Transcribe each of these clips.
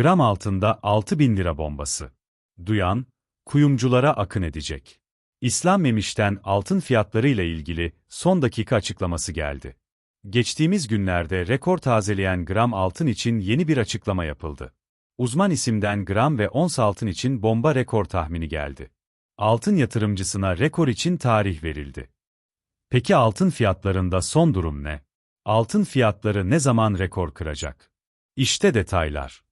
Gram altında 6000 lira bombası. Duyan, kuyumculara akın edecek. İslam Memiş'ten altın fiyatlarıyla ilgili son dakika açıklaması geldi. Geçtiğimiz günlerde rekor tazeleyen gram altın için yeni bir açıklama yapıldı. Uzman isimden gram ve ons altın için bomba rekor tahmini geldi. Altın yatırımcısına rekor için tarih verildi. Peki altın fiyatlarında son durum ne? Altın fiyatları ne zaman rekor kıracak? İşte detaylar.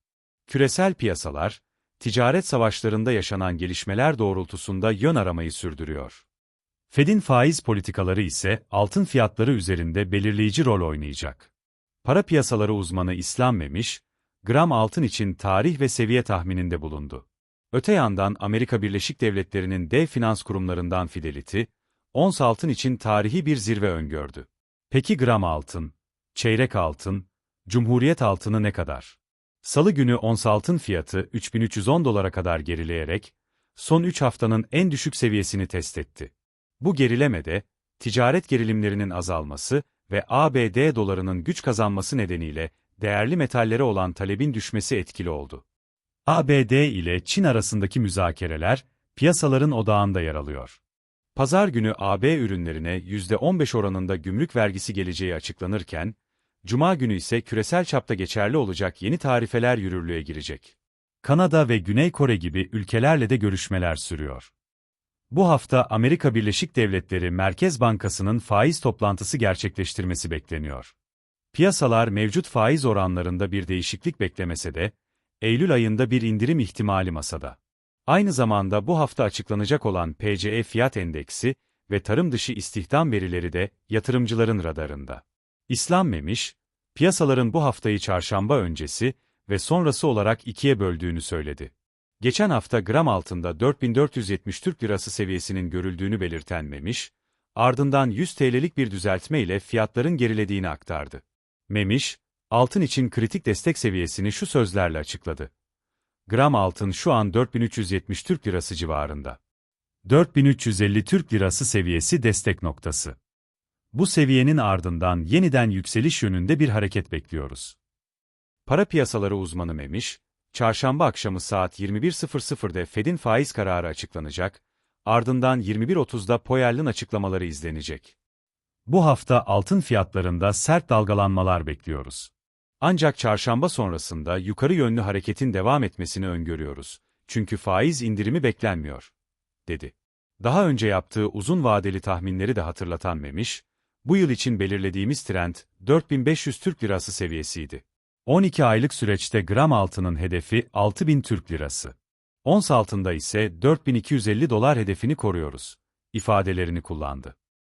Küresel piyasalar, ticaret savaşlarında yaşanan gelişmeler doğrultusunda yön aramayı sürdürüyor. Fed'in faiz politikaları ise altın fiyatları üzerinde belirleyici rol oynayacak. Para piyasaları uzmanı İslam Memiş, gram altın için tarih ve seviye tahmininde bulundu. Öte yandan Amerika Birleşik Devletleri'nin dev finans kurumlarından Fidelity, ons altın için tarihi bir zirve öngördü. Peki gram altın, çeyrek altın, cumhuriyet altını ne kadar? Salı günü ons altın fiyatı 3310 dolara kadar gerileyerek, son 3 haftanın en düşük seviyesini test etti. Bu gerilemede, ticaret gerilimlerinin azalması ve ABD dolarının güç kazanması nedeniyle değerli metallere olan talebin düşmesi etkili oldu. ABD ile Çin arasındaki müzakereler, piyasaların odağında yer alıyor. Pazar günü AB ürünlerine %15 oranında gümrük vergisi geleceği açıklanırken, Cuma günü ise küresel çapta geçerli olacak yeni tarifeler yürürlüğe girecek. Kanada ve Güney Kore gibi ülkelerle de görüşmeler sürüyor. Bu hafta Amerika Birleşik Devletleri Merkez Bankası'nın faiz toplantısı gerçekleştirmesi bekleniyor. Piyasalar mevcut faiz oranlarında bir değişiklik beklemese de, Eylül ayında bir indirim ihtimali masada. Aynı zamanda bu hafta açıklanacak olan PCE fiyat endeksi ve tarım dışı istihdam verileri de yatırımcıların radarında. İslam Memiş, piyasaların bu haftayı çarşamba öncesi ve sonrası olarak ikiye böldüğünü söyledi. Geçen hafta gram altında 4470 Türk Lirası seviyesinin görüldüğünü belirten Memiş, ardından 100 TL'lik bir düzeltme ile fiyatların gerilediğini aktardı. Memiş, altın için kritik destek seviyesini şu sözlerle açıkladı. Gram altın şu an 4370 Türk Lirası civarında. 4350 Türk Lirası seviyesi destek noktası. Bu seviyenin ardından yeniden yükseliş yönünde bir hareket bekliyoruz. Para piyasaları uzmanı Memiş, çarşamba akşamı saat 21.00'de Fed'in faiz kararı açıklanacak, ardından 21.30'da Powell'ın açıklamaları izlenecek. Bu hafta altın fiyatlarında sert dalgalanmalar bekliyoruz. Ancak çarşamba sonrasında yukarı yönlü hareketin devam etmesini öngörüyoruz. Çünkü faiz indirimi beklenmiyor, dedi. Daha önce yaptığı uzun vadeli tahminleri de hatırlatan Memiş, bu yıl için belirlediğimiz trend 4500 Türk Lirası seviyesiydi. 12 aylık süreçte gram altının hedefi 6000 Türk Lirası. Ons altında ise 4250 dolar hedefini koruyoruz ifadelerini kullandı.